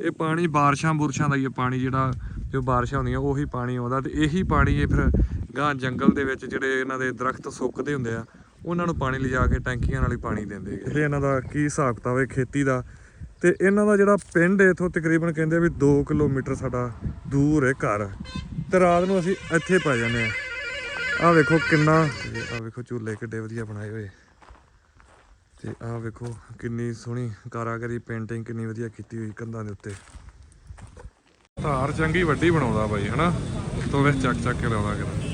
ਇਹ ਪਾਣੀ ਬਾਰਿਸ਼ਾਂ ਬੁਰਸ਼ਾਂ ਦਾ ਹੀ ਹੈ, ਪਾਣੀ ਜਿਹੜਾ ਜੋ ਬਾਰਿਸ਼ਾਂ ਹੁੰਦੀਆਂ ਉਹੀ ਪਾਣੀ ਆਉਂਦਾ ਤੇ ਇਹੀ ਪਾਣੀ ਇਹ ਫਿਰ ਗਾਂ ਜੰਗਲ ਦੇ ਵਿੱਚ ਜਿਹੜੇ ਇਹਨਾਂ ਦੇ ਦਰਖਤ ਸੁੱਕਦੇ ਹੁੰਦੇ ਆ, ਉਹਨਾਂ ਨੂੰ ਪਾਣੀ ਲਿਜਾ ਕੇ ਟੈਂਕੀਆਂ ਨਾਲ ਹੀ ਪਾਣੀ ਦਿੰਦੇ ਹੈਗੇ। ਇਹ ਇਹਨਾਂ ਦਾ ਕੀ ਹਿਸਾਬ ਕਿਤਾਬ ਹੈ, ਖੇਤੀ ਦਾ? ਤੇ ਇਹਨਾਂ ਦਾ ਜਿਹੜਾ ਪਿੰਡ ਹੈ, ਇਥੋਂ ਤਕਰੀਬਨ ਕਹਿੰਦੇ ਵੀ 2 ਕਿਲੋਮੀਟਰ ਸਾਡਾ ਦੂਰ ਹੈ ਘਰ। ਤੇ ਰਾਤ ਨੂੰ ਅਸੀਂ ਇੱਥੇ ਪੈ ਜਾਂਦੇ ਆ। ਆਹ ਵੇਖੋ ਕਿੰਨਾ ਆਹ ਵੇਖੋ ਝੂਲੇ ਕਿੱਡੇ ਵਧੀਆ ਬਣਾਏ ਹੋਏ। ਤੇ ਆਹ ਵੇਖੋ ਕਿੰਨੀ ਸੋਹਣੀ ਕਾਰਾਗਰੀ ਪੇਂਟਿੰਗ ਕਿੰਨੀ ਵਧੀਆ ਕੀਤੀ ਹੋਈ ਕੰਧਾਂ ਦੇ ਉੱਤੇ। ਧਾਰ ਚੰਗੀ ਵੱਡੀ ਬਣਾਉਂਦਾ ਬਾਈ, ਹਨਾ? ਤੋਂ ਚੱਕ ਚੱਕ ਕੇ ਲਾਉਂਦਾ ਕਿਦਾ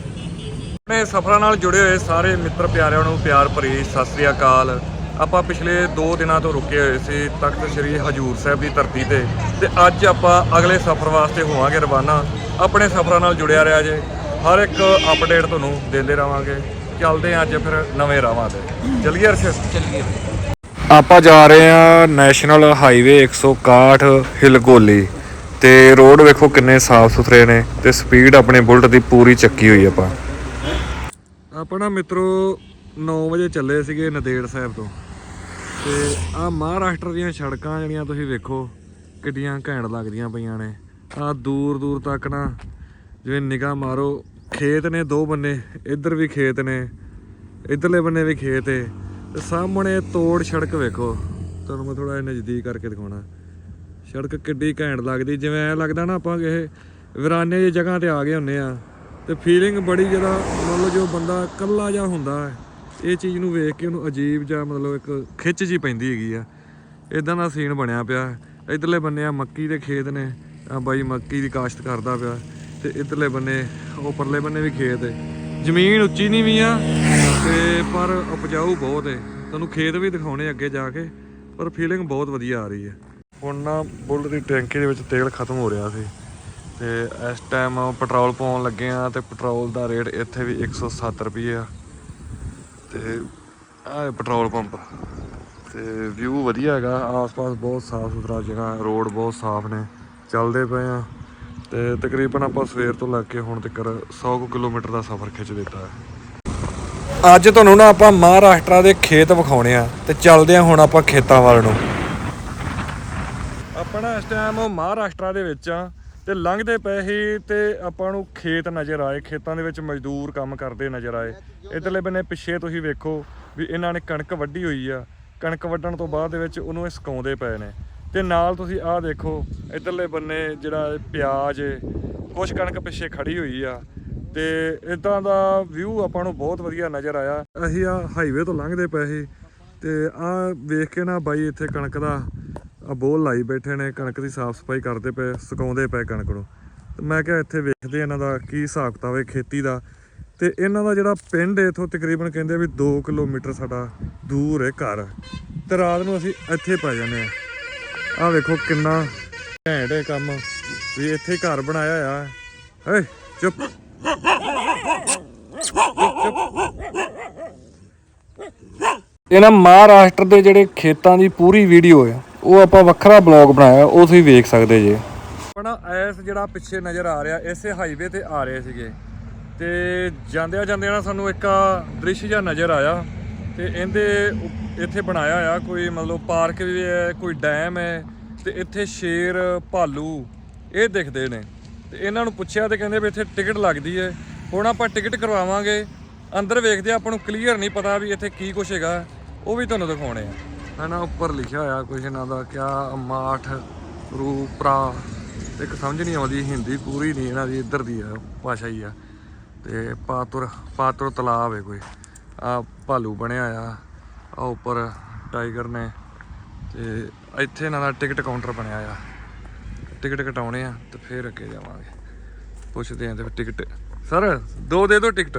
ਆਪਣੇ ਸਫ਼ਰਾਂ ਨਾਲ ਜੁੜੇ ਹੋਏ ਸਾਰੇ ਮਿੱਤਰ ਪਿਆਰਿਆਂ ਨੂੰ ਪਿਆਰ ਭਰੀ ਸਤਿ ਸ੍ਰੀ ਅਕਾਲ। ਆਪਾਂ ਪਿਛਲੇ 2 ਦਿਨਾਂ ਤੋਂ ਰੁਕੇ ਹੋਏ ਸੀ ਤਖਤ ਸ੍ਰੀ ਹਜੂਰ ਸਾਹਿਬ ਦੀ ਧਰਤੀ ਤੇ ਤੇ ਅੱਜ ਆਪਾਂ ਅਗਲੇ ਸਫ਼ਰ ਵਾਸਤੇ ਹੋਵਾਂਗੇ ਰਵਾਨਾ। ਆਪਣੇ ਸਫ਼ਰਾਂ ਨਾਲ ਜੁੜਿਆ ਰਿਹਾ ਜੇ। ਹਰ ਇੱਕ ਅਪਡੇਟ ਤੁਹਾਨੂੰ ਦਿੰਦੇ ਰਵਾਂਗੇ। ਚੱਲਦੇ ਹਾਂ ਅੱਜ ਫਿਰ ਨਵੇਂ ਰਾਵਾਂ ਤੇ। ਚੱਲੀਏ ਅਰਸ਼? ਚੱਲੀਏ। ਆਪਾਂ ਜਾ ਰਹੇ ਹਾਂ ਨੈਸ਼ਨਲ ਹਾਈਵੇ 161 ਹਿਲਗੋਲੀ ਤੇ ਰੋਡ ਵੇਖੋ ਕਿੰਨੇ ਸਾਫ਼ ਸੁਥਰੇ ਨੇ ਤੇ ਸਪੀਡ ਆਪਣੇ ਬੁਲਟ ਦੀ ਪੂਰੀ ਚੱਕੀ ਹੋਈ ਆਪਾਂ। ਆਪਣਾ ਮਿੱਤਰੋ 9 ਵਜੇ ਚੱਲੇ ਸੀਗੇ ਨਦੇੜ ਸਾਹਿਬ ਤੋਂ। ਤੇ ਆ ਮਹਾਰਾਸ਼ਟਰ ਦੀਆਂ ਸੜਕਾਂ ਜਿਹੜੀਆਂ ਤੁਸੀਂ ਵੇਖੋ ਕਿੱਡੀਆਂ ਘੈਂਟ ਲੱਗਦੀਆਂ ਪਈਆਂ ਨੇ। ਆ ਦੂਰ ਦੂਰ ਤੱਕ ਨਾ ਜਿਵੇਂ ਨਿਗਾਹ ਮਾਰੋ ਖੇਤ ਨੇ ਦੋ ਬੰਨੇ, ਇੱਧਰ ਵੀ ਖੇਤ ਨੇ, ਇੱਧਰਲੇ ਬੰਨੇ ਵੀ ਖੇਤ ਏ। ਤੇ ਸਾਹਮਣੇ ਤੋੜ ਸੜਕ ਵੇਖੋ। ਤੁਹਾਨੂੰ ਮੈਂ ਥੋੜਾ ਜਿਹਾ ਨਜ਼ਦੀਕ ਕਰਕੇ ਦਿਖਾਉਣਾ। ਸੜਕ ਕਿੱਡੀ ਘੈਂਟ ਲੱਗਦੀ। ਜਿਵੇਂ ਐ ਲੱਗਦਾ ਨਾ ਆਪਾਂ ਕਿਸੇ ਵਿਰਾਨੇ ਦੀ ਜਗ੍ਹਾ ਤੇ ਆ ਗਏ ਹੁੰਨੇ ਆ। ਤੇ ਫੀਲਿੰਗ ਬੜੀ ਜਿਹੜਾ ਮਤਲਬ ਜੋ ਬੰਦਾ ਇਕੱਲਾ ਜਿਹਾ ਹੁੰਦਾ ਇਹ ਚੀਜ਼ ਨੂੰ ਵੇਖ ਕੇ ਉਹਨੂੰ ਅਜੀਬ ਜਿਹਾ ਮਤਲਬ ਇੱਕ ਖਿੱਚ ਜੀ ਪੈਂਦੀ ਹੈਗੀ ਆ। ਇਦਾਂ ਦਾ ਸੀਨ ਬਣਿਆ ਪਿਆ। ਇਧਰਲੇ ਬੰਨੇ ਆ ਮੱਕੀ ਦੇ ਖੇਤ ਨੇ। ਆ ਬਾਈ ਮੱਕੀ ਦੀ ਕਾਸ਼ਤ ਕਰਦਾ ਪਿਆ। ਤੇ ਇਧਰਲੇ ਬੰਨੇ ਉਹ ਪਰਲੇ ਬੰਨੇ ਵੀ ਖੇਤ ਹੈ ਜ਼ਮੀਨ ਉੱਚੀ ਨਹੀਂ ਵੀ ਆ, ਤੇ ਪਰ ਉਪਜਾਊ ਬਹੁਤ ਹੈ ਤੁਹਾਨੂੰ ਖੇਤ ਵੀ ਦਿਖਾਉਣੇ ਅੱਗੇ ਜਾ ਕੇ, ਪਰ ਫੀਲਿੰਗ ਬਹੁਤ ਵਧੀਆ ਆ ਰਹੀ ਹੈ ਹੁਣ ਨਾ ਬੁੱਲ ਦੀ ਟੈਂਕੀ ਦੇ ਵਿੱਚ ਤੇਲ ਖਤਮ ਹੋ ਰਿਹਾ ਸੀ। ਤੇ ਇਸ ਟਾਈਮ ਪੈਟਰੋਲ ਪਾਉਣ ਲੱਗੇ ਆ, ਤੇ ਪੈਟਰੋਲ ਦਾ ਰੇਟ ਇੱਥੇ ਵੀ 107 ਰੁਪਏ ਆ। ਤੇ ਆਹ ਪੈਟਰੋਲ ਪੰਪ ਤੇ ਵਿਊ ਵਧੀਆ ਹੈਗਾ, ਆਸ-ਪਾਸ ਬਹੁਤ ਸਾਫ਼ ਸੁਥਰਾ ਜਗ੍ਹਾ ਰੋਡ ਬਹੁਤ ਸਾਫ਼ ਨੇ, ਚੱਲਦੇ ਪਏ ਆ। ਤੇ ਤਕਰੀਬਨ ਆਪਾਂ ਸਵੇਰ ਤੋਂ ਲੈ ਕੇ ਹੁਣ ਤੱਕ 100 ਕਿਲੋਮੀਟਰ ਦਾ ਸਫ਼ਰ ਖਿੱਚ ਦਿੱਤਾ ਹੈ। ਅੱਜ ਤੁਹਾਨੂੰ ਨਾ ਆਪਾਂ ਮਹਾਰਾਸ਼ਟਰ ਦੇ ਖੇਤ ਵਿਖਾਉਣੇ ਆ ਤੇ ਚੱਲਦੇ ਆ ਹੁਣ ਆਪਾਂ ਖੇਤਾਂ ਵੱਲ ਨੂੰ। ਆਪਣਾ ਇਸ ਟਾਈਮ ਮਹਾਰਾਸ਼ਟਰ ਦੇ ਵਿੱਚ ਆ ਤੇ ਲੰਘਦੇ ਪਏ ਸੀ ਤੇ ਆਪਾਂ ਨੂੰ ਖੇਤ ਨਜ਼ਰ ਆਏ, ਖੇਤਾਂ ਦੇ ਵਿੱਚ ਮਜ਼ਦੂਰ ਕੰਮ ਕਰਦੇ ਨਜ਼ਰ ਆਏ। ਇਧਰਲੇ ਬੰਨੇ ਪਿੱਛੇ ਤੁਸੀਂ ਵੇਖੋ ਵੀ ਇਹਨਾਂ ਨੇ ਕਣਕ ਵੱਢੀ ਹੋਈ ਆ। ਕਣਕ ਵੱਢਣ ਤੋਂ ਬਾਅਦ ਦੇ ਵਿੱਚ ਉਹਨੂੰ ਇਹ ਸੁਕਾਉਂਦੇ ਪਏ ਨੇ। ਤੇ ਨਾਲ ਤੁਸੀਂ ਆਹ ਦੇਖੋ, ਇਧਰਲੇ ਬੰਨੇ ਜਿਹੜਾ ਪਿਆਜ਼, ਕੁਛ ਕਣਕ ਪਿੱਛੇ ਖੜੀ ਹੋਈ ਆ। ਤੇ ਇਦਾਂ ਦਾ ਵਿਊ ਆਪਾਂ ਨੂੰ ਬਹੁਤ ਵਧੀਆ ਨਜ਼ਰ ਆਇਆ। ਅਸੀਂ ਆ ਹਾਈਵੇ ਤੋਂ ਲੰਘਦੇ ਪਏ ਸੀ ਤੇ ਆ ਵੇਖ ਕੇ ਨਾ ਬਾਈ ਇੱਥੇ ਕਣਕ ਦਾ ਆ ਬੋਲ ਲਾਈ ਬੈਠੇ ਨੇ, ਕਣਕ ਦੀ ਸਾਫ਼ ਸਫ਼ਾਈ ਕਰਦੇ ਪਏ, ਸੁਕਾਉਂਦੇ ਪਏ ਕਣਕ ਨੂੰ। ਤੇ ਮੈਂ ਕਿਹਾ ਇੱਥੇ ਵੇਖਦੇ ਇਹਨਾਂ ਦਾ ਕੀ ਹਿਸਾਬ ਕਿਤਾਬ ਹੈ ਖੇਤੀ ਦਾ। ਤੇ ਇਹਨਾਂ ਦਾ ਜਿਹੜਾ ਪਿੰਡ ਹੈ, ਇਥੋਂ ਤਕਰੀਬਨ ਕਹਿੰਦੇ ਵੀ 2 ਕਿਲੋਮੀਟਰ ਸਾਡਾ ਦੂਰ ਹੈ ਘਰ। ਤੇ ਰਾਤ ਨੂੰ ਅਸੀਂ ਇੱਥੇ ਪੈ ਜਾਂਦੇ ਆ। ਆਹ ਵੇਖੋ ਕਿੰਨਾ ਘੈਂਟ ਹੈ ਕੰਮ ਵੀ ਇੱਥੇ ਘਰ ਬਣਾਇਆ ਹੋਇਆ ਏ ਚੁੱਪ। ਇਹਨਾਂ ਮਹਾਰਾਸ਼ਟਰ ਦੇ ਜਿਹੜੇ ਖੇਤਾਂ ਦੀ ਪੂਰੀ ਵੀਡੀਓ ਹੈ ਉਹ ਆਪਾਂ ਵੱਖਰਾ ਬਲੌਗ ਬਣਾਇਆ, ਉਹ ਤੁਸੀਂ ਵੇਖ ਸਕਦੇ ਜੇ। ਆਪਣਾ ਐਸ ਜਿਹੜਾ ਪਿੱਛੇ ਨਜ਼ਰ ਆ ਰਿਹਾ, ਇਸੇ ਹਾਈਵੇ ਤੇ ਆ ਰਹੇ ਸੀਗੇ। ਤੇ ਜਾਂਦਿਆਂ ਜਾਂਦਿਆਂ ਨਾ ਸਾਨੂੰ ਇੱਕ ਦ੍ਰਿਸ਼ ਜਿਹਾ ਨਜ਼ਰ ਆਇਆ, ਤੇ ਇਹਦੇ ਇੱਥੇ ਬਣਾਇਆ ਹੋਇਆ, ਕੋਈ ਮਤਲਬ ਪਾਰਕ ਵੀ ਹੈ, ਕੋਈ ਡੈਮ ਹੈ, ਤੇ ਇੱਥੇ ਸ਼ੇਰ, ਭਾਲੂ ਇਹ ਦਿਖਦੇ ਨੇ। ਤੇ ਇਹਨਾਂ ਨੂੰ ਪੁੱਛਿਆ ਤੇ ਕਹਿੰਦੇ ਵੀ ਇੱਥੇ ਟਿਕਟ ਲੱਗਦੀ ਹੈ। ਹੁਣ ਆਪਾਂ ਟਿਕਟ ਕਰਵਾਵਾਂਗੇ, ਅੰਦਰ ਵੇਖਦੇ ਆਪਾਂ ਨੂੰ ਕਲੀਅਰ ਨਹੀਂ ਪਤਾ ਵੀ ਇੱਥੇ ਕੀ ਕੁਛ ਹੈਗਾ, ਉਹ ਵੀ ਤੁਹਾਨੂੰ ਦਿਖਾਉਣੇ ਆ। ਹਨਾ ਉੱਪਰ ਲਿਖਿਆ ਹੋਇਆ ਕੁਛ, ਇਹਨਾਂ ਦਾ ਕਿਆ ਮਾਠ ਰੂਪਰਾ ਇੱਕ ਸਮਝ ਨਹੀਂ ਆਉਂਦੀ, ਹਿੰਦੀ ਪੂਰੀ ਨਹੀਂ, ਇਹਨਾਂ ਦੀ ਇੱਧਰ ਦੀ ਆ, ਭਾਸ਼ਾ ਹੀ ਆ। ਤੇ ਪਾਤੁਰ ਪਾਤੁਰ ਤਲਾਬ ਹੈ ਕੋਈ। ਆ ਭਾਲੂ ਬਣਿਆ ਆ ਆ ਉੱਪਰ ਟਾਈਗਰ ਨੇ ਤੇ ਇੱਥੇ ਇਹਨਾਂ ਦਾ ਟਿਕਟ ਕਾਊਂਟਰ ਬਣਿਆ ਆ ਟਿਕਟ ਕਟਾਉਣੇ ਆ ਤੇ ਫੇਰ ਅੱਗੇ ਜਾਵਾਂਗੇ ਪੁੱਛਦੇ ਆਂ ਤੇ ਟਿਕਟ सर दो दे दो टिकट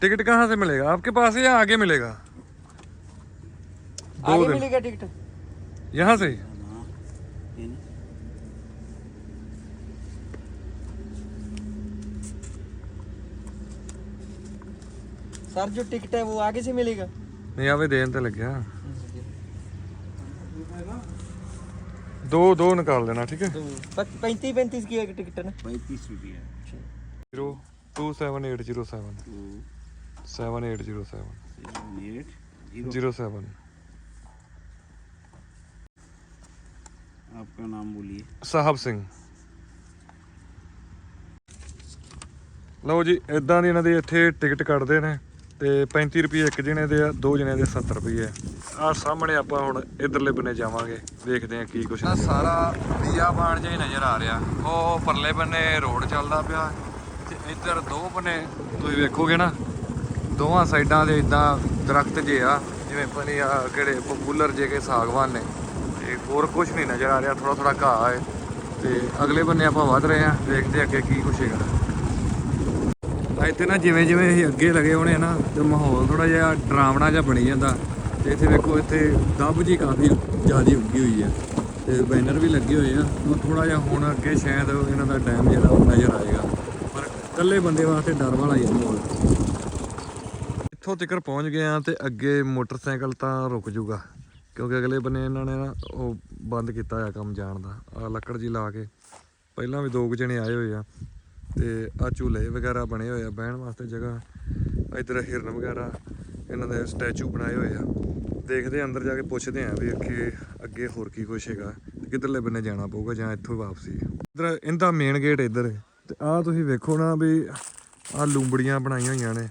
टिकट कहाँ से मिलेगा आपके पास है या आगे मिलेगा दो आगे दिन मिलेगा टिकट यहाँ से सर जो टिकट है वो आगे से मिलेगा नहीं आवे देन ते लग गया दो दो निकाल देना ठीक है तो पैंतीस पैंतीस की एक टिकट है ना पैंतीस रुपये zero two seven eight zero seven seven eight zero seven eight zero zero seven आपका नाम बोलिए ਸਾਹਿਬ ਸਿੰਘ ਲਓ ਜੀ ਇਦਾਂ ਦੀ ਇਹਨਾਂ ਦੀ ਇੱਥੇ ਟਿਕਟ ਕੱਟਦੇ ਨੇ ਤੇ 35 ਰੁਪਏ ਇੱਕ ਜਣੇ ਦੇ ਆ ਦੋ ਜਣੇ ਦੇ 70 ਰੁਪਏ ਆ। ਸਾਹਮਣੇ ਆਪਾਂ ਹੁਣ ਇਧਰਲੇ ਬੰਨੇ ਜਾਵਾਂਗੇ ਦੇਖਦੇ ਆ ਕੀ ਕੁਛ ਆ ਸਾਰਾ ਬੀਆਬਾਨ ਜਿਹਾ ਹੀ ਨਜ਼ਰ ਆ ਰਿਹਾ। ਉਹ ਪਰਲੇ ਬੰਨੇ ਰੋਡ ਚੱਲਦਾ ਪਿਆ ਤੇ ਇੱਧਰ ਦੋ ਬੰਨੇ ਤੁਸੀਂ ਵੇਖੋਗੇ ਨਾ ਦੋਵਾਂ ਸਾਈਡਾਂ ਦੇ ਇਦਾਂ ਦਰਖਤ ਜੇ ਆ ਜਿਵੇਂ ਪਨੀ ਆ ਕਿਹੜੇ ਪਪੂਲਰ ਜੇ ਕੇ ਸਾਗਵਾਨ ਨੇ। ਤੇ ਹੋਰ ਕੁਝ ਨਹੀਂ ਨਜ਼ਰ ਆ ਰਿਹਾ ਥੋੜਾ ਥੋੜਾ ਘਾਹ ਹੈ ਤੇ ਅਗਲੇ ਬੰਨੇ ਆਪਾਂ ਵੱਧ ਰਹੇ ਆ ਦੇਖਦੇ ਅੱਗੇ ਕੀ ਕੁਛ ਹੈਗਾ। ਇੱਥੇ ਨਾ ਜਿਵੇਂ ਜਿਵੇਂ ਅਸੀਂ ਅੱਗੇ ਲੱਗੇ ਹੋਣੇ ਨਾ, ਤੇ ਮਾਹੌਲ ਥੋੜਾ ਜਿਹਾ ਡਰਾਵਣਾ ਜਿਹਾ ਬਣੀ ਜਾਂਦਾ। ਤੇ ਇੱਥੇ ਵੇਖੋ, ਇੱਥੇ ਦੱਬ ਜੀ ਕਾਫੀ ਜ਼ਿਆਦੀ ਉੱਗੀ ਹੋਈ ਹੈ ਤੇ ਬੈਨਰ ਵੀ ਲੱਗੇ ਹੋਏ ਆ। ਉਹ ਥੋੜਾ ਜਿਹਾ ਹੁਣ ਅੱਗੇ ਸ਼ਾਇਦ ਇਹਨਾਂ ਦਾ ਟਾਈਮ ਜਿਹੜਾ ਉਹ ਨਜ਼ਰ ਆਏਗਾ। ਪਰ ਇਕੱਲੇ ਬੰਦੇ ਵਾਸਤੇ ਡਰ ਵਾਲਾ ਹੀ ਹੈ ਮਾਹੌਲ। ਇੱਥੋਂ ਤੱਕ ਪਹੁੰਚ ਗਏ ਆ ਤੇ ਅੱਗੇ ਮੋਟਰਸਾਈਕਲ ਤਾਂ ਰੁਕ ਜੂਗਾ। ਕਿਉਂਕਿ ਅਗਲੇ ਬੰਨੇ ਇਹਨਾਂ ਨੇ ਨਾ ਉਹ ਬੰਦ ਕੀਤਾ ਆ ਕੰਮ ਜਾਣ ਦਾ। ਆ ਲੱਕੜ ਜੀ ਲਾ ਕੇ। ਪਹਿਲਾਂ ਵੀ ਦੋ ਕੁ ਜਣੇ ਆਏ ਹੋਏ ਆ। ਤੇ ਆ ਝੂਲੇ ਵਗੈਰਾ ਬਣੇ ਹੋਏ ਆ ਬਹਿਣ ਵਾਸਤੇ ਜਗ੍ਹਾ। ਇਧਰ ਹਿਰਨ ਵਗੈਰਾ, ਇਹਨਾਂ ਦੇ ਸਟੈਚੂ ਬਣਾਏ ਹੋਏ ਆ। ਦੇਖਦੇ ਅੰਦਰ ਜਾ ਕੇ ਪੁੱਛਦੇ ਆ ਵੀ ਅੱਗੇ ਅੱਗੇ ਹੋਰ ਕੀ ਕੁਛ ਹੈਗਾ। ਤੇ ਕਿੱਧਰਲੇ ਬੰਨੇ ਜਾਣਾ ਪਊਗਾ ਜਾਂ ਇੱਥੋਂ ਵਾਪਸੀ। ਇਧਰ ਇਹਦਾ ਮੇਨ ਗੇਟ ਇੱਧਰ। ਹੈ ਤੇ ਆ ਤੁਸੀਂ ਵੇਖੋ ਨਾ ਵੀ ਆ ਲੂੰਬੜੀਆਂ ਬਣਾਈਆਂ ਹੋਈਆਂ ਨੇ।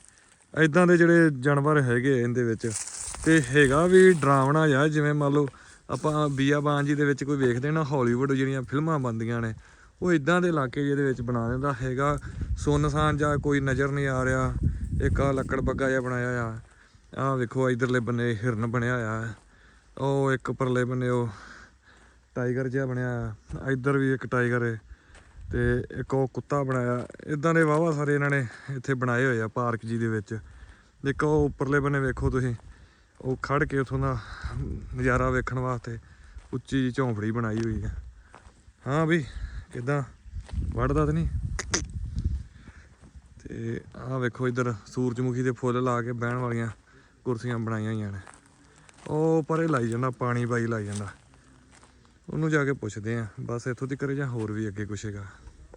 ਇਦਾਂ ਦੇ ਜਿਹੜੇ ਜਾਨਵਰ ਹੈਗੇ ਇਹਦੇ ਵਿੱਚ। ਤੇ ਹੈਗਾ ਵੀ ਡਰਾਵਣਾ ਜਿਹਾ, ਜਿਵੇਂ ਮੰਨ ਲਓ ਆਪਾਂ ਬੀਆਬਾਨ ਜੀ ਦੇ ਵਿੱਚ ਕੋਈ ਵੇਖਦੇ ਨਾ ਹਾਲੀਵੁੱਡ ਜਿਹੜੀਆਂ ਫਿਲਮਾਂ ਬਣਦੀਆਂ ਨੇ। ਉਹ ਇਦਾਂ ਦੇ ਇਲਾਕੇ ਜਿਹਦੇ ਵਿੱਚ ਬਣਾ ਦਿੰਦਾ ਹੈਗਾ। ਸੁੰਨਸਾਨ ਜਾਂ ਕੋਈ ਨਜ਼ਰ ਨਹੀਂ ਆ ਰਿਹਾ। ਇੱਕ ਆ ਲੱਕੜ ਬੱਗਾ ਜਿਹਾ ਬਣਾਇਆ ਆ ਆਹ ਵੇਖੋ ਇਧਰਲੇ ਬੰਨੇ ਹਿਰਨ ਬਣਿਆ ਆ ਉਹ ਇੱਕ ਪਰਲੇ ਬੰਨੇ ਉਹ ਟਾਈਗਰ ਜਿਹਾ ਬਣਿਆ ਆ ਇੱਧਰ ਵੀ ਇੱਕ ਟਾਈਗਰ ਹੈ ਤੇ ਇੱਕ ਉਹ ਕੁੱਤਾ ਬਣਾਇਆ। ਇਦਾਂ ਦੇ ਵਾਵਾ ਸਾਰੇ ਇਹਨਾਂ ਨੇ ਇੱਥੇ ਬਣਾਏ ਹੋਏ ਆ ਪਾਰਕ ਜੀ ਦੇ ਵਿੱਚ। ਇੱਕ ਉਹ ਉੱਪਰਲੇ ਬੰਨੇ ਵੇਖੋ ਤੁਸੀਂ, ਉਹ ਖੜ ਕੇ ਉਥੋਂ ਦਾ ਨਜ਼ਾਰਾ ਵੇਖਣ ਵਾਸਤੇ ਉੱਚੀ ਜਿਹੀ ਝੌਂਪੜੀ ਬਣਾਈ ਹੋਈ ਹੈ ਹਾਂ ਵੀ ਕਿਦਾਂ? ਵੜਦਾ ਤਾਂ ਨਹੀਂ? ਤੇ ਆਹ ਵੇਖੋ ਇੱਧਰ ਸੂਰਜਮੁਖੀ ਦੇ ਫੁੱਲ ਲਾ ਕੇ ਬਹਿਣ ਵਾਲੀਆਂ ਕੁਰਸੀਆਂ ਬਣਾਈਆਂ ਹੋਈਆਂ ਨੇ। ਉਹ ਪਰੇ ਲਾਈ ਜਾਂਦਾ, ਪਾਣੀ ਪਾਈ ਲਾਈ ਜਾਂਦਾ। ਉਹਨੂੰ ਜਾ ਕੇ ਪੁੱਛਦੇ ਆ, ਬਸ ਇੱਥੋਂ ਦੀ ਕਰੇ ਜਾਂ ਹੋਰ ਵੀ ਅੱਗੇ ਕੁਛ ਹੈਗਾ।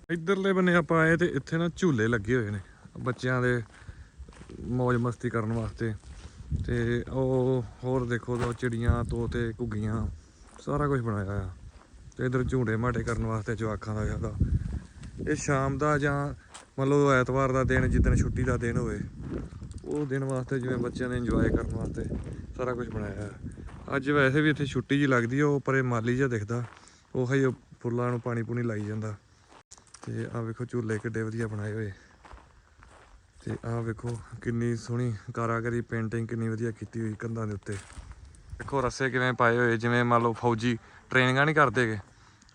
ਇੱਧਰਲੇ ਬੰਨੇ ਆਪਾਂ ਆਏ ਤੇ ਇੱਥੇ ਨਾ ਝੂਲੇ ਲੱਗੇ ਹੋਏ ਨੇ, ਬੱਚਿਆਂ ਦੇ ਮौज ਮਸਤੀ ਕਰਨ ਵਾਸਤੇ। ਤੇ ਉਹ ਹੋਰ ਦੇਖੋ ਦੋ ਚਿੜੀਆਂ, ਤੋਤੇ, ਘੁੱਗੀਆਂ, ਸਾਰਾ ਕੁਝ ਬਣਾਇਆ ਆ ਤੇ ਇਧਰ ਝੂੜੇ ਮਾਟੇ ਕਰਨ ਵਾਸਤੇ ਜਵਾਕਾਂ ਦਾ ਜ਼ਿਆਦਾ। ਇਹ ਸ਼ਾਮ ਦਾ ਜਾਂ ਮੰਨ ਲਓ ਐਤਵਾਰ ਦਾ ਦਿਨ ਜਿੱਦਣ ਛੁੱਟੀ ਦਾ ਦਿਨ ਹੋਵੇ, ਉਹ ਦਿਨ ਵਾਸਤੇ ਜਿਵੇਂ ਬੱਚਿਆਂ ਨੇ ਇੰਜੋਏ ਕਰਨ ਵਾਸਤੇ ਸਾਰਾ ਕੁਝ ਬਣਾਇਆ ਹੈ ਅੱਜ ਵੈਸੇ ਵੀ ਇੱਥੇ ਛੁੱਟੀ ਜੀ ਲੱਗਦੀ ਹੈ ਉਹ ਪਰੇ ਮਾਲੀ ਜਿਹਾ ਦਿਖਦਾ। ਉਹ ਹੀ ਉਹ ਫੁੱਲਾਂ ਨੂੰ ਪਾਣੀ ਪੂਣੀ ਲਾਈ ਜਾਂਦਾ। ਤੇ ਆਹ ਵੇਖੋ ਝੂਲੇ ਕਿੱਡੇ ਵਧੀਆ ਬਣਾਏ ਹੋਏ। ਤੇ ਆਹ ਵੇਖੋ ਕਿੰਨੀ ਸੋਹਣੀ ਕਾਰਾਗਰੀ ਪੇਂਟਿੰਗ ਕਿੰਨੀ ਵਧੀਆ ਕੀਤੀ ਹੋਈ ਕੰਧਾਂ ਦੇ ਉੱਤੇ। ਦੇਖੋ ਰੱਸੇ ਕਿਵੇਂ ਪਾਏ ਹੋਏ, ਜਿਵੇਂ ਮੰਨ ਲਓ ਫੌਜੀ ਟ੍ਰੇਨਿੰਗਾਂ ਨਹੀਂ ਕਰਦੇਗੇ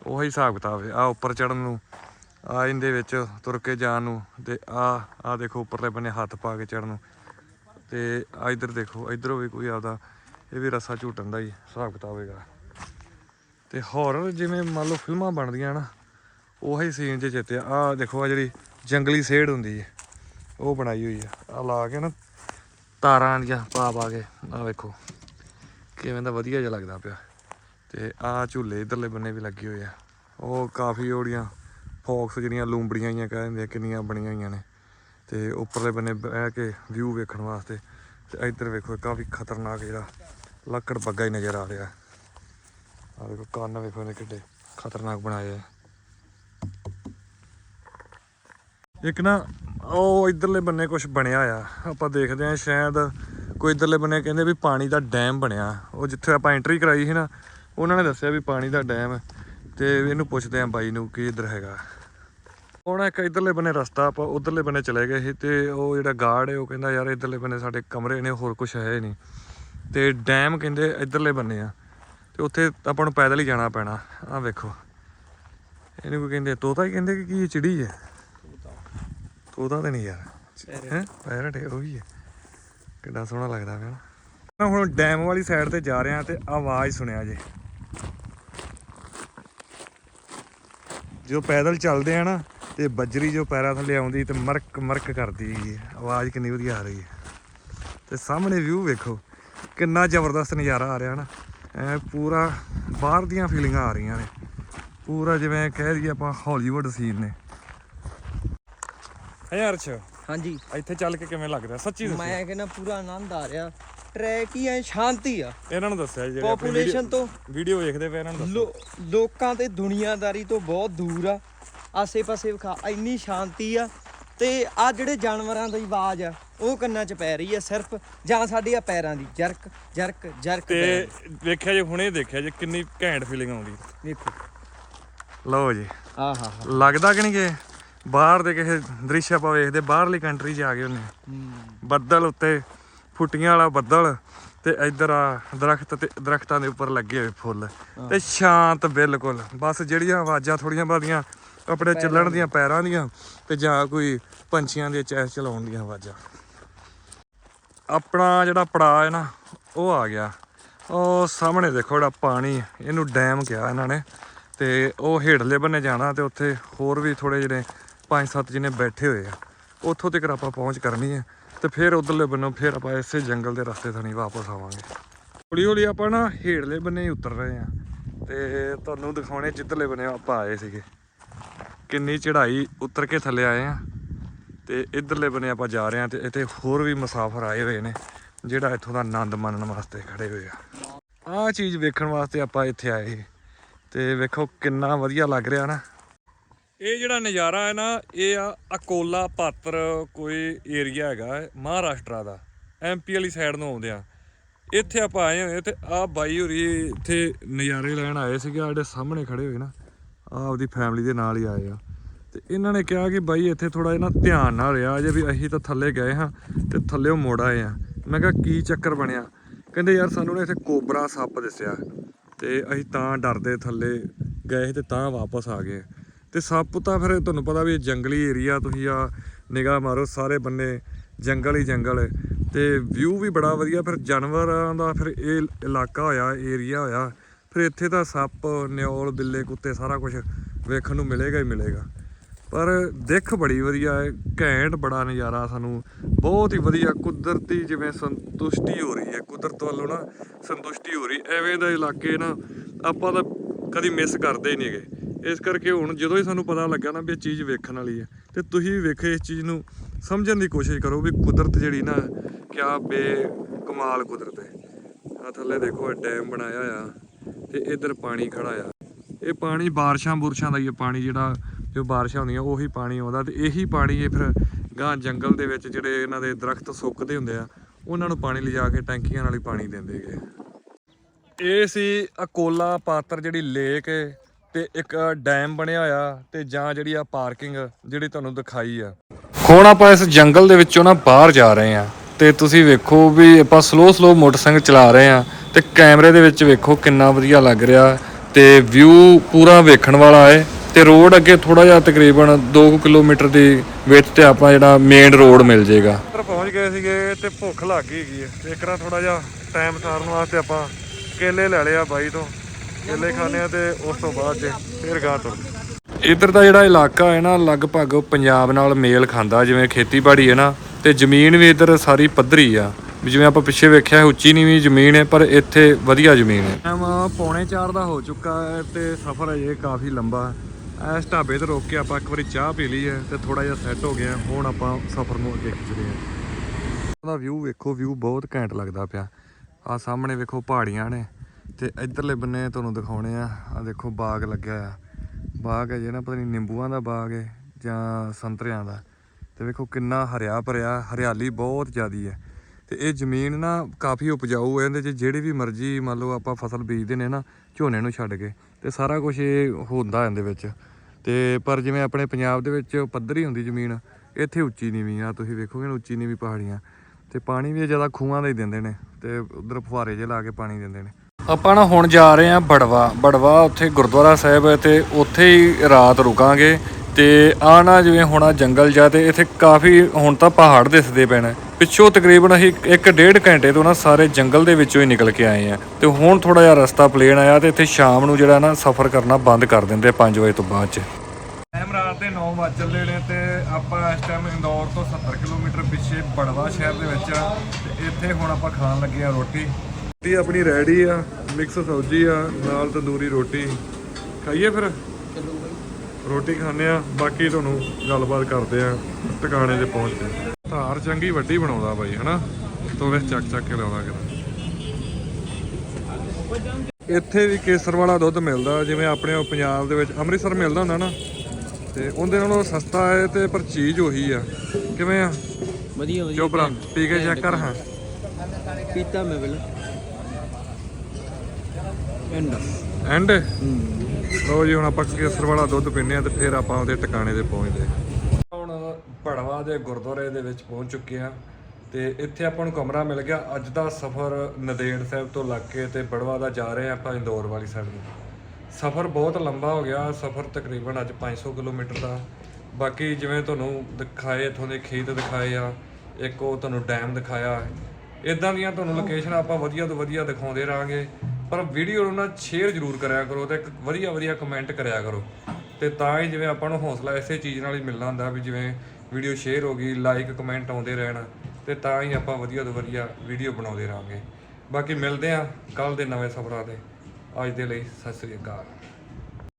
ਉਹੀ ਹਿਸਾਬ ਕਿਤਾਬ ਹੈ। ਆ ਉੱਪਰ ਚੜਨ ਨੂੰ ਆ ਇਹਦੇ ਵਿੱਚ ਤੁਰ ਕੇ ਜਾਣ ਨੂੰ ਤੇ ਆ ਆ ਦੇਖੋ ਉੱਪਰਲੇ ਬੰਨੇ ਹੱਥ ਪਾ ਕੇ ਚੜਨ ਨੂੰ। ਤੇ ਆ ਇੱਧਰ ਦੇਖੋ, ਇੱਧਰੋਂ ਵੀ ਕੋਈ ਆਪਦਾ, ਇਹ ਵੀ ਰੱਸਾ ਝੂਟਣ ਦਾ ਹੀ ਹਿਸਾਬ ਕਿਤਾਬ ਹੈਗਾ। ਤੇ ਹਾਰਰ ਜਿਵੇਂ ਮੰਨ ਲਓ ਫਿਲਮਾਂ ਬਣਦੀਆਂ ਨਾ, ਉਹੀ ਸੀਨ 'ਚ ਚੇਤੇ ਆ ਆਹ ਦੇਖੋ ਆ ਜਿਹੜੀ ਜੰਗਲੀ ਸੇੜ ਹੁੰਦੀ ਹੈ, ਉਹ ਬਣਾਈ ਹੋਈ ਆ ਆ ਲਾ ਕੇ ਨਾ ਤਾਰਾਂ ਜਾਂ ਪਾ ਪਾ ਕੇ ਆ ਵੇਖੋ, ਕਿਵੇਂ ਦਾ ਵਧੀਆ ਜਿਹਾ ਲੱਗਦਾ ਪਿਆ। ਤੇ ਆ ਝੂਲੇ ਇਧਰਲੇ ਬੰਨੇ ਵੀ ਲੱਗੇ ਹੋਏ ਆ। ਉਹ ਕਾਫੀ ਉਹੜੀਆਂ ਫੌਕਸ ਜਿਹੜੀਆਂ ਲੂੰਬੜੀਆਂ ਹੀ ਕਹਿੰਦੇ ਕਿੰਨੀਆਂ ਬਣੀਆਂ ਹੋਈਆਂ ਨੇ। ਤੇ ਉੱਪਰਲੇ ਬੰਨੇ ਬਹਿ ਕੇ ਵਿਊ ਵੇਖਣ ਵਾਸਤੇ ਤੇ ਇੱਧਰ ਵੇਖੋ ਕਾਫੀ ਖਤਰਨਾਕ ਜਿਹੜਾ ਲੱਕੜ ਬੱਗਾ ਹੀ ਨਜ਼ਰ ਆ ਰਿਹਾ। ਆ ਵੇਖੋ, ਕੰਨ ਵੇਖੋ ਇਹਨੇ ਕਿੱਡੇ ਖਤਰਨਾਕ ਬਣਾਏ ਆ। ਇੱਕ ਨਾ ਉਹ ਇਧਰਲੇ ਬੰਨੇ ਕੁਝ ਬਣਿਆ ਆ। ਆਪਾਂ ਦੇਖਦੇ ਆ ਸ਼ਾਇਦ ਕੋਈ ਇਧਰਲੇ ਬੰਨੇ ਕਹਿੰਦੇ ਵੀ ਪਾਣੀ ਦਾ ਡੈਮ ਬਣਿਆ। ਉਹ ਜਿੱਥੇ ਆਪਾਂ ਐਂਟਰੀ ਕਰਾਈ ਸੀ ਨਾ ਉਹਨਾਂ ਨੇ ਦੱਸਿਆ ਵੀ ਪਾਣੀ ਦਾ ਡੈਮ ਹੈ ਤੇ ਇਹਨੂੰ ਪੁੱਛਦੇ ਆ ਬਾਈ ਨੂੰ ਕਿ ਇੱਧਰ ਹੈਗਾ। ਹੁਣ ਇੱਕ ਇਧਰਲੇ ਬੰਨੇ ਰਸਤਾ, ਆਪਾਂ ਉਧਰਲੇ ਬੰਨੇ ਚਲੇ ਗਏ ਸੀ ਤੇ ਉਹ ਜਿਹੜਾ ਗਾਰਡ ਹੈ ਉਹ ਕਹਿੰਦਾ, ਯਾਰ ਇਧਰਲੇ ਬੰਨੇ ਸਾਡੇ ਕਮਰੇ ਨੇ, ਹੋਰ ਕੁਝ ਹੈ ਨਹੀਂ। ਤੇ ਡੈਮ ਕਹਿੰਦੇ ਇਧਰਲੇ ਬੰਨੇ ਆ। ਤੇ ਉੱਥੇ ਆਪਾਂ ਨੂੰ ਪੈਦਲ ਹੀ ਜਾਣਾ ਪੈਣਾ। ਆ ਵੇਖੋ। ਇਹਨੂੰ ਕੋਈ ਕਹਿੰਦੇ, ਤੋਤਾ ਹੀ ਕਹਿੰਦੇ ਕਿ ਕੀ ਇਹ ਚਿੜੀ ਹੈ? ਤੋਤਾ ਤਾਂ ਨਹੀਂ ਯਾਰ। ਹੈ? ਪੈਰਟ ਹੈ, ਉਹੀ ਹੈ। ਕਿੰਨਾ ਸੋਹਣਾ ਲੱਗਦਾ ਪਿਆ ਹੁਣ ਡੈਮ ਵਾਲੀ ਸਾਈਡ ਤੇ ਜਾ ਰਿਹਾ ਤੇ ਆਵਾਜ਼ ਸੁਣਿਆ ਜੇ। ਜੋ ਪੈਦਲ ਚੱਲਦੇ ਆ ਨਾ ਤੇ ਬੱਜਰੀ ਜੋ ਪੈਰਾਂ ਥੱਲੇ ਆਉਂਦੀ ਤੇ ਮਰਕ ਮਰਕ ਕਰਦੀ ਹੈ। ਆਵਾਜ਼ ਕਿੰਨੀ ਵਧੀਆ ਆ ਰਹੀ ਹੈ। ਤੇ ਸਾਹਮਣੇ ਵਿਊ ਵੇਖੋ ਕਿੰਨਾ ਜ਼ਬਰਦਸਤ ਨਜ਼ਾਰਾ ਆ ਰਿਹਾ ਨਾ। ਐ ਪੂਰਾ ਬਾਹਰ ਦੀਆਂ ਫੀਲਿੰਗਾਂ ਆ ਰਹੀਆਂ ਨੇ। ਪੂਰਾ ਜਿਵੇਂ ਕਹਿ ਦਈਏ ਆਪਾਂ ਹਾਲੀਵੁੱਡ ਸੀਨ ਨੇ। ਹੈ ਅਰਸ਼ ਹਾਂਜੀ। ਇੱਥੇ ਚੱਲ ਕੇ ਕਿਵੇਂ ਲੱਗਦਾ? ਸੱਚੀ ਦੱਸੋ। ਮੈਂ ਕਹਿੰਦਾ ਪੂਰਾ ਆਨੰਦ ਆ ਰਿਹਾ। ਟਰੈਕ ਹੀ ਐ ਸ਼ਾਂਤੀ ਆ। ਇਹਨਾਂ ਨੂੰ ਦੱਸਿਆ ਜੀ ਪੋਪੂਲੇਸ਼ਨ ਤੋਂ ਵੀਡੀਓ ਵੇਖਦੇ ਪਏ ਇਹਨਾਂ ਨੂੰ ਦੱਸੋ। ਲੋਕਾਂ ਤੇ ਦੁਨੀਆਦਾਰੀ ਤੋਂ ਬਹੁਤ ਦੂਰ ਆ। ਆਸੇ-ਪਾਸੇ ਵਿਖਾ ਇੰਨੀ ਸ਼ਾਂਤੀ ਆ। ਤੇ ਆ ਜਿਹੜੇ ਜਾਨਵਰਾਂ ਦੀ ਆਵਾਜ਼ ਆ ਉਹ ਕੰਨਾਂ 'ਚ ਪੈ ਰਹੀ ਆ ਸਿਰਫ ਜਾਂ ਸਾਡੇ ਆ ਪੈਰਾਂ ਦੀ ਜਰਕ ਜਰਕ ਜਰਕ ਤੇ ਵੇਖਿਆ ਜੇ ਹੁਣੇ ਦੇਖਿਆ ਜੇ ਕਿੰਨੀ ਘੈਂਟ ਫੀਲਿੰਗ ਆਉਂਦੀ। ਦੇਖੋ ਲਓ ਜੀ। ਆਹਾ ਲੱਗਦਾ ਕਿ ਨਹੀਂ ਕਿ ਬਾਹਰ ਦੇ ਕਿਸੇ ਦ੍ਰਿਸ਼ ਆਪਾਂ ਵੇਖਦੇ ਬਾਹਰਲੀ ਕੰਟਰੀ 'ਚ ਆ ਗਏ ਹੁੰਨੇ ਬੱਦਲ ਉੱਤੇ ਫੁੱਟੀਆਂ ਵਾਲਾ ਬੱਦਲ ਤੇ ਇੱਧਰ ਆ ਦਰਖਤ ਤੇ ਦਰਖਤਾਂ ਦੇ ਉੱਪਰ ਲੱਗੇ ਹੋਏ ਫੁੱਲ। ਤੇ ਸ਼ਾਂਤ ਬਿਲਕੁਲ। ਬਸ ਜਿਹੜੀਆਂ ਆਵਾਜ਼ਾਂ ਥੋੜੀਆਂ ਬਾਦੀਆਂ ਆਪਣੇ ਚੱਲਣ ਦੀਆਂ ਪੈਰਾਂ ਦੀਆਂ ਤੇ ਜਾਂ ਕੋਈ ਪੰਛੀਆਂ ਦੇ ਚੈਸ ਚਲਾਉਣ ਦੀਆਂ ਆਵਾਜ਼ਾਂ। ਆਪਣਾ ਜਿਹੜਾ ਪੜਾ ਹੈ ਨਾ ਉਹ ਆ ਗਿਆ। ਉਹ ਸਾਹਮਣੇ ਦੇਖੋ ਜਿਹੜਾ ਪਾਣੀ ਇਹਨੂੰ ਡੈਮ ਕਿਹਾ ਇਹਨਾਂ ਨੇ। ਤੇ ਉਹ ਹੇਠਲੇ ਬੰਨੇ ਜਾਣਾ ਤੇ ਉੱਥੇ ਹੋਰ ਵੀ ਥੋੜੇ ਜਿਹੜੇ ਪੰਜ ਸੱਤ ਜਿਹਨੇ ਬੈਠੇ ਹੋਏ ਆ ਉੱਥੋਂ ਤੱਕ ਆਪਾਂ ਪਹੁੰਚ ਕਰਨੀ ਹੈ ਤੇ ਫਿਰ ਉਧਰਲੇ ਬੰਨੋਂ ਫਿਰ ਆਪਾਂ ਇਸੇ ਜੰਗਲ ਦੇ ਰਸਤੇ ਥਣੀ ਵਾਪਸ ਆਵਾਂਗੇ। ਹੌਲੀ ਹੌਲੀ ਆਪਾਂ ਨਾ ਹੇਠਲੇ ਬੰਨੇ ਹੀ ਉਤਰ ਰਹੇ ਆ ਤੇ ਤੁਹਾਨੂੰ ਦਿਖਾਉਣੇ ਜਿੱਧਰਲੇ ਬੰਨੇ ਆਪਾਂ ਆਏ ਸੀਗੇ। ਕਿੰਨੀ ਚੜ੍ਹਾਈ ਉਤਰ ਕੇ ਥੱਲੇ ਆਏ ਆ ਤੇ ਇਧਰਲੇ ਬੰਨੇ ਆਪਾਂ ਜਾ ਰਹੇ ਆ ਤੇ ਇੱਥੇ ਹੋਰ ਵੀ ਮੁਸਾਫਰ ਆਏ ਹੋਏ ਨੇ, ਜਿਹੜਾ ਇੱਥੋਂ ਦਾ ਆਨੰਦ ਮਾਣਨ ਵਾਸਤੇ ਖੜੇ ਹੋਏ ਆ। ਆਹ ਚੀਜ਼ ਵੇਖਣ ਵਾਸਤੇ ਆਪਾਂ ਇੱਥੇ ਆਏ ਸੀ ਤੇ ਵੇਖੋ ਕਿੰਨਾ ਵਧੀਆ ਲੱਗ ਰਿਹਾ ਨਾ। ਇਹ ਜਿਹੜਾ ਨਜ਼ਾਰਾ ਹੈ ਨਾ, ਇਹ ਆ ਅਕੋਲਾ ਪਾਤਰ ਕੋਈ ਏਰੀਆ ਹੈਗਾ ਮਹਾਰਾਸ਼ਟਰ ਦਾ। ਐਮਪੀ ਵਾਲੀ ਸਾਈਡ ਨੂੰ ਆਉਂਦੇ ਆ। ਇੱਥੇ ਆਪਾਂ ਆਏ ਹੋਏ ਤੇ ਆ ਬਾਈ ਹੋਰੀ ਇੱਥੇ ਨਜ਼ਾਰੇ ਲੈਣ ਆਏ ਸੀਗੇ, ਆਹ ਜਿਹੜੇ ਸਾਹਮਣੇ ਖੜੇ ਹੋਏ ਨਾ, ਆਹ ਆਪਦੀ ਫੈਮਿਲੀ ਦੇ ਨਾਲ ਹੀ ਆਏ ਆ। ਤੇ ਇਹਨਾਂ ਨੇ ਕਿਹਾ ਕਿ ਬਾਈ ਇੱਥੇ ਥੋੜਾ ਜਿਹਾ ਧਿਆਨ ਨਾਲ ਰਿਹਾ ਜੇ ਵੀ ਅਸੀਂ ਤਾਂ ਥੱਲੇ ਗਏ ਹਾਂ ਤੇ ਥੱਲੇੋਂ ਮੋੜ ਆਏ ਆ। ਮੈਂ ਕਿਹਾ, ਕੀ ਚੱਕਰ ਬਣਿਆ? ਕਹਿੰਦੇ ਯਾਰ ਸਾਨੂੰ ਨਾ ਇੱਥੇ ਕੋਬਰਾ ਸੱਪ ਦਿਸਿਆ। ਤੇ ਅਸੀਂ ਤਾਂ ਡਰਦੇ ਥੱਲੇ ਗਏ ਤੇ ਤਾਂ ਵਾਪਸ ਆ ਗਏ। ਤੇ ਸੱਪ ਤਾਂ ਫਿਰ ਤੁਹਾਨੂੰ ਪਤਾ ਵੀ ਜੰਗਲੀ ਏਰੀਆ, ਤੁਸੀਂ ਆ ਨਿਗਾਹ ਮਾਰੋ, ਸਾਰੇ ਬੰਨੇ ਜੰਗਲ ਹੀ ਜੰਗਲ। ਹੈ ਤੇ ਵਿਊ ਵੀ ਬੜਾ ਵਧੀਆ, ਫਿਰ ਜਾਨਵਰਾਂ ਦਾ ਫਿਰ ਇਹ ਇਲਾਕਾ ਹੋਇਆ, ਏਰੀਆ ਹੋਇਆ, ਫਿਰ ਇੱਥੇ ਤਾਂ ਸੱਪ, ਨਿਓਲ, ਬਿੱਲੇ, ਕੁੱਤੇ ਸਾਰਾ ਕੁਝ ਵੇਖਣ ਨੂੰ ਮਿਲੇਗਾ ਹੀ ਮਿਲੇਗਾ। ਪਰ ਦਿੱਖ ਬੜੀ ਵਧੀਆ ਹੈ, ਘੈਂਟ ਬੜਾ ਨਜ਼ਾਰਾ ਸਾਨੂੰ, ਬਹੁਤ ਹੀ ਵਧੀਆ ਕੁਦਰਤੀ ਜਿਵੇਂ ਸੰਤੁਸ਼ਟੀ ਹੋ ਰਹੀ ਹੈ, ਕੁਦਰਤ ਵੱਲੋਂ ਨਾ ਸੰਤੁਸ਼ਟੀ ਹੋ ਰਹੀ, ਐਵੇਂ ਦਾ ਇਲਾਕੇ ਨਾ ਆਪਾਂ ਤਾਂ ਕਦੀ ਮਿਸ ਕਰਦੇ ਹੀ ਨਹੀਂਗੇ ਇਸ ਕਰਕੇ ਹੁਣ ਜਦੋਂ ਹੀ ਸਾਨੂੰ ਪਤਾ ਲੱਗਾ ਨਾ ਵੀ ਇਹ ਚੀਜ਼ ਵੇਖਣ ਵਾਲੀ ਹੈ, ਤੇ ਤੁਸੀਂ ਵੀ ਵੇਖੋ ਇਸ ਚੀਜ਼ ਨੂੰ, ਸਮਝਣ ਦੀ ਕੋਸ਼ਿਸ਼ ਕਰੋ ਵੀ ਕੁਦਰਤ ਜਿਹੜੀ ਨਾ, ਕਿਆ ਬੇਕਮਾਲ ਕੁਦਰਤ ਹੈ। ਆ ਥੱਲੇ ਦੇਖੋ, ਇਹ ਡੈਮ ਬਣਾਇਆ ਆ ਤੇ ਇੱਧਰ ਪਾਣੀ ਖੜਾ ਆ। ਇਹ ਪਾਣੀ ਬਾਰਿਸ਼ਾਂ ਬੁਰਸ਼ਾਂ ਦਾ ਹੀ ਹੈ ਪਾਣੀ ਜਿਹੜਾ, ਜੋ ਬਾਰਿਸ਼ਾਂ ਹੁੰਦੀਆਂ, ਉਹੀ ਪਾਣੀ ਆਉਂਦਾ, ਤੇ ਇਹੀ ਪਾਣੀ ਇਹ ਫਿਰ ਗਾਂ ਜੰਗਲ ਦੇ ਵਿੱਚ ਜਿਹੜੇ ਇਹਨਾਂ ਦੇ ਦਰਖਤ ਸੁੱਕਦੇ ਹੁੰਦੇ ਆ, ਉਹਨਾਂ ਨੂੰ ਪਾਣੀ ਲਿਜਾ ਕੇ ਟੈਂਕੀਆਂ ਨਾਲ ਹੀ ਪਾਣੀ ਦਿੰਦੇ ਗਏ ਇਹ ਸੀ ਅਕੋਲਾ ਪਾਤਰ ਜਿਹੜੀ ਲੇਕ ਹੈ ਤੇ ਇੱਕ ਡੈਮ ਬਣਿਆ ਹੋਇਆ ਤੇ ਜਾਂ ਜਿਹੜੀ ਆ ਪਾਰਕਿੰਗ ਜਿਹੜੀ ਤੁਹਾਨੂੰ ਦਿਖਾਈ ਆ। ਹੁਣ ਆਪਾਂ ਇਸ ਜੰਗਲ ਦੇ ਵਿੱਚੋਂ ਨਾ ਬਾਹਰ ਜਾ ਰਹੇ ਆ ਤੇ ਤੁਸੀਂ ਵੇਖੋ ਵੀ ਆਪਾਂ ਸਲੋ ਸਲੋ ਮੋਟਰਸਾਈਕਲ ਚਲਾ ਰਹੇ ਆ ਤੇ ਕੈਮਰੇ ਦੇ ਵਿੱਚ ਵੇਖੋ ਕਿੰਨਾ ਵਧੀਆ ਲੱਗ ਰਿਹਾ ਤੇ ਵਿਊ ਪੂਰਾ ਵੇਖਣ ਵਾਲਾ ਹੈ ਤੇ ਰੋਡ ਅੱਗੇ ਥੋੜਾ ਜਿਹਾ ਤਕਰੀਬਨ 2 ਕਿਲੋਮੀਟਰ ਦੀ ਵਿੱਚ ਤੇ ਆਪਾਂ ਜਿਹੜਾ ਮੇਨ ਰੋਡ ਮਿਲ ਜਾਏਗਾ। ਉੱਪਰ ਪਹੁੰਚ ਗਏ ਸੀਗੇ ਤੇ ਭੁੱਖ ਲੱਗ ਗਈ ਹੈਗੀ ਹੈ। ਤੇ ਇੱਕ ਨਾ ਥੋੜਾ ਜਿਹਾ ਟਾਈਮ ਸਾਰਨ ਵਾਸਤੇ ਆਪਾਂ ਕੇਲੇ ਲੈ ਲਿਆ ਬਾਈ ਤੋਂ। ਕੇਲੇ ਖਾਣੇ ਆ ਤੇ ਉਸ ਤੋਂ ਬਾਅਦ ਚ ਫਿਰ ਗਾਂ ਤੁਰ ਇੱਧਰ ਦਾ ਜਿਹੜਾ ਇਲਾਕਾ ਹੈ ਨਾ ਲਗਭਗ ਪੰਜਾਬ ਨਾਲ ਮੇਲ ਖਾਂਦਾ ਜਿਵੇਂ ਖੇਤੀਬਾੜੀ ਹੈ ਨਾ ਤੇ ਜ਼ਮੀਨ ਵੀ ਇੱਧਰ ਸਾਰੀ ਪੱਧਰੀ ਆ। ਜਿਵੇਂ ਆਪਾਂ ਪਿੱਛੇ ਵੇਖਿਆ ਉੱਚੀ ਨੀਵੀਂ ਜ਼ਮੀਨ ਹੈ ਪਰ ਇੱਥੇ ਵਧੀਆ ਜ਼ਮੀਨ ਹੈ। ਟਾਈਮ ਪੌਣੇ 4 ਦਾ ਹੋ ਚੁੱਕਾ ਹੈ ਤੇ ਸਫ਼ਰ ਅਜੇ ਕਾਫੀ ਲੰਬਾ। ਹੈ ਇਸ ਢਾਬੇ ਤੇ ਰੋਕ ਕੇ ਆਪਾਂ ਇੱਕ ਵਾਰੀ ਚਾਹ ਪੀ ਲਈ ਹੈ ਤੇ ਥੋੜਾ ਜਿਹਾ ਸੈੱਟ ਹੋ ਗਿਆ ਹੁਣ ਆਪਾਂ ਸਫ਼ਰ ਨੂੰ ਅੱਗੇ ਖਿੱਚਦੇ ਹਾਂ। ਉਹਦਾ ਵਿਊ ਵੇਖੋ ਵਿਊ ਬਹੁਤ ਘੈਂਟ ਲੱਗਦਾ ਪਿਆ। ਆ ਸਾਹਮਣੇ ਵੇਖੋ ਪਹਾੜੀਆਂ ਨੇ। ਤੇ ਇਧਰਲੇ ਬੰਨੇ ਤੁਹਾਨੂੰ ਦਿਖਾਉਣੇ ਆ। ਆ ਦੇਖੋ, ਬਾਗ ਲੱਗਿਆ ਆ ਬਾਗ ਹੈ ਜਿਹੜਾ, ਪਤਾ ਨਹੀਂ ਨਿੰਬੂਆਂ ਦਾ ਬਾਗ ਹੈ ਜਾਂ ਸੰਤਰਿਆਂ ਦਾ। ਤੇ ਵੇਖੋ ਕਿੰਨਾ ਹਰਿਆ ਭਰਿਆ, ਹਰਿਆਲੀ ਬਹੁਤ ਜ਼ਿਆਦੀ ਹੈ। ਤੇ ਇਹ ਜ਼ਮੀਨ ਨਾ ਕਾਫੀ ਉਪਜਾਊ ਹੈ, ਇਹਦੇ 'ਚ ਜਿਹੜੀ ਵੀ ਮਰਜ਼ੀ ਮੰਨ ਲਓ ਆਪਾਂ ਫਸਲ ਬੀਜਦੇ ਨੇ ਨਾ, ਝੋਨੇ ਨੂੰ ਛੱਡ ਕੇ। ਤੇ ਸਾਰਾ ਕੁਝ ਇਹ ਹੁੰਦਾ ਇਹਦੇ ਵਿੱਚ। ਤੇ ਪਰ ਜਿਵੇਂ ਆਪਣੇ ਪੰਜਾਬ ਦੇ ਵਿੱਚ ਪੱਧਰੀ ਹੁੰਦੀ ਜ਼ਮੀਨ, ਇੱਥੇ ਉੱਚੀ ਨੀਵੀਂ ਆ। ਤੁਸੀਂ ਵੇਖੋਗੇ ਨਾ, ਉੱਚੀ ਨੀਵੀਂ ਪਹਾੜੀਆਂ। ਤੇ ਪਾਣੀ ਵੀ ਜ਼ਿਆਦਾ ਖੂਹਾਂ ਦਾ ਹੀ ਦਿੰਦੇ ਨੇ। ਤੇ ਉਧਰ ਫੁਹਾਰੇ ਜੇ ਲਾ ਕੇ ਪਾਣੀ ਦਿੰਦੇ ਨੇ। ਆਪਾਂ ਨਾ ਹੁਣ ਜਾ ਰਹੇ ਆ ਬੜਵਾ ਬੜਵਾ ਉੱਥੇ ਗੁਰਦੁਆਰਾ ਸਾਹਿਬ ਹੈ ਤੇ ਉੱਥੇ ਹੀ ਰਾਤ ਰੁਕਾਂਗੇ ਤੇ ਆ ਨਾ ਜਿਵੇਂ ਹੁਣ ਆਹ ਜੰਗਲ ਜਾ ਤੇ ਇੱਥੇ ਕਾਫੀ ਹੁਣ ਤਾਂ ਪਹਾੜ ਦਿਸਦੇ ਪੈਣ ਪਿੱਛੋਂ ਤਕਰੀਬਨ ਅਸੀਂ 1.5 ਘੰਟੇ ਤੋਂ ਨਾ ਸਾਰੇ ਜੰਗਲ ਦੇ ਵਿੱਚੋਂ ਹੀ ਨਿਕਲ ਕੇ ਆਏ ਆ ਤੇ ਹੁਣ ਥੋੜਾ ਜਿਹਾ ਰਸਤਾ ਪਲੇਨ ਆਇਆ ਤੇ ਇੱਥੇ ਸ਼ਾਮ ਨੂੰ ਜਿਹੜਾ ਨਾ ਸਫ਼ਰ ਕਰਨਾ ਬੰਦ ਕਰ ਦਿੰਦੇ 5 ਵਜੇ ਤੋਂ ਬਾਅਦ ਚ। ਟਾਈਮ ਰਾਤ ਦੇ 9 ਵਜ ਚੱਲੇ ਨੇ ਤੇ ਆਪਾਂ ਇਸ ਟਾਈਮ ਇੰਦੌਰ ਤੋਂ 70 ਕਿਲੋਮੀਟਰ ਪਿੱਛੇ ਬੜਵਾ ਸ਼ਹਿਰ ਦੇ ਵਿੱਚ ਆ ਤੇ ਇੱਥੇ ਹੁਣ ਆਪਾਂ ਖਾਣ ਲੱਗੇ ਆ ਰੋਟੀ। ਰੋਟੀ ਆਪਣੀ ਰੈਡੀ ਆ ਮਿਕਸ ਸਬਜ਼ੀ ਆ ਨਾਲ ਤੰਦੂਰੀ ਰੋਟੀ। ਖਾਈਏ ਫਿਰ? ਰੋਟੀ ਖਾਣੇ ਆ ਬਾਕੀ ਤੁਹਾਨੂੰ ਗੱਲਬਾਤ ਕਰਦੇ ਆ ਟਿਕਾਣੇ ਤੇ ਪਹੁੰਚ ਕੇ। ਧਾਰ ਚੰਗੀ ਵੱਡੀ ਬਣਾਉਂਦਾ ਬਾਈ ਹਨਾ? ਤੋਂ ਵੇ ਚੱਕ ਚੱਕ ਕੇ ਲਾਉਣਾ ਕਿਤੇ। ਇੱਥੇ ਵੀ ਕੇਸਰ ਵਾਲਾ ਦੁੱਧ ਮਿਲਦਾ ਜਿਵੇਂ ਆਪਣੇ ਪੰਜਾਬ ਦੇ ਵਿੱਚ ਅੰਮ੍ਰਿਤਸਰ ਮਿਲਦਾ ਹੁੰਦਾ ਨਾ ਤੇ ਉਹਦੇ ਨਾਲੋਂ ਸਸਤਾ ਹੈ ਤੇ ਪਰ ਚੀਜ਼ ਉਹੀ ਆ। ਕਿਵੇਂ ਆ? ਵਧੀਆ ਵਧੀਆ। ਚੋਪਰਾ ਪੀ ਕੇ ਚੈੱਕ ਕਰ ਹਾਂ। ਪੀਤਾ ਮੈਂ ਬਿਲ ਐਂਡ ਐਂਡ ਲੋ ਜੀ ਹੁਣ ਆਪਾਂ ਕੇਸਰ ਵਾਲਾ ਦੁੱਧ ਪੀਂਦੇ ਆ ਤੇ ਫਿਰ ਆਪਾਂ ਉਹਦੇ ਟਿਕਾਣੇ ਤੇ ਪਹੁੰਚਦੇ ਹੁਣ ਭੜਵਾ ਦੇ ਗੁਰਦੁਆਰੇ ਦੇ ਵਿੱਚ ਪਹੁੰਚ ਚੁੱਕੇ ਆ ਤੇ ਇੱਥੇ ਆਪਾਂ ਨੂੰ ਕਮਰਾ ਮਿਲ ਗਿਆ। ਅੱਜ ਦਾ ਸਫ਼ਰ ਨਦੇੜ ਸਾਹਿਬ ਤੋਂ ਲੱਗ ਕੇ ਤੇ ਬੜਵਾ ਦਾ ਜਾ ਰਹੇ ਆ ਆਪਾਂ ਇੰਦੌਰ ਵਾਲੀ ਸਾਈਡ ਨੂੰ। ਸਫ਼ਰ ਬਹੁਤ ਲੰਬਾ ਹੋ ਗਿਆ। ਸਫ਼ਰ ਤਕਰੀਬਨ ਅੱਜ 500 ਕਿਲੋਮੀਟਰ ਦਾ। ਬਾਕੀ ਜਿਵੇਂ ਤੁਹਾਨੂੰ ਦਿਖਾਏ ਇੱਥੋਂ ਦੇ ਖੇਤ ਦਿਖਾਏ ਆ ਇੱਕ ਉਹ ਤੁਹਾਨੂੰ ਡੈਮ ਦਿਖਾਇਆ। ਇਦਾਂ ਦੀਆਂ ਤੁਹਾਨੂੰ ਲੋਕੇਸ਼ਨ ਆਪਾਂ ਵਧੀਆ ਤੋਂ ਵਧੀਆ ਦਿਖਾਉਂਦੇ ਰਾਂਗੇ ਪਰ ਵੀਡੀਓ ਨੂੰ ਨਾ ਸ਼ੇਅਰ ਜ਼ਰੂਰ ਕਰਿਆ ਕਰੋ ਤੇ ਇੱਕ ਵਧੀਆ ਵਧੀਆ ਕਮੈਂਟ ਕਰਿਆ ਕਰੋ। ਤੇ ਤਾਂ ਹੀ ਜਿਵੇਂ ਆਪਾਂ ਨੂੰ ਹੌਸਲਾ ਇਸੇ ਚੀਜ਼ ਨਾਲ ਹੀ ਮਿਲਣਾ ਹੁੰਦਾ ਵੀ ਜਿਵੇਂ ਵੀਡੀਓ ਸ਼ੇਅਰ ਹੋ ਗਈ ਲਾਈਕ ਕਮੈਂਟ ਆਉਂਦੇ ਰਹਿਣ ਤੇ ਤਾਂ ਹੀ ਆਪਾਂ ਵਧੀਆ ਤੋਂ ਵਧੀਆ ਵੀਡੀਓ ਬਣਾਉਂਦੇ ਰਾਂਗੇ ਬਾਕੀ ਮਿਲਦੇ ਆ ਕੱਲ ਦੇ ਨਵੇਂ ਸਫ਼ਰਾਂ ਤੇ। ਅੱਜ ਦੇ ਲਈ ਸਤਿ ਸ੍ਰੀ ਅਕਾਲ।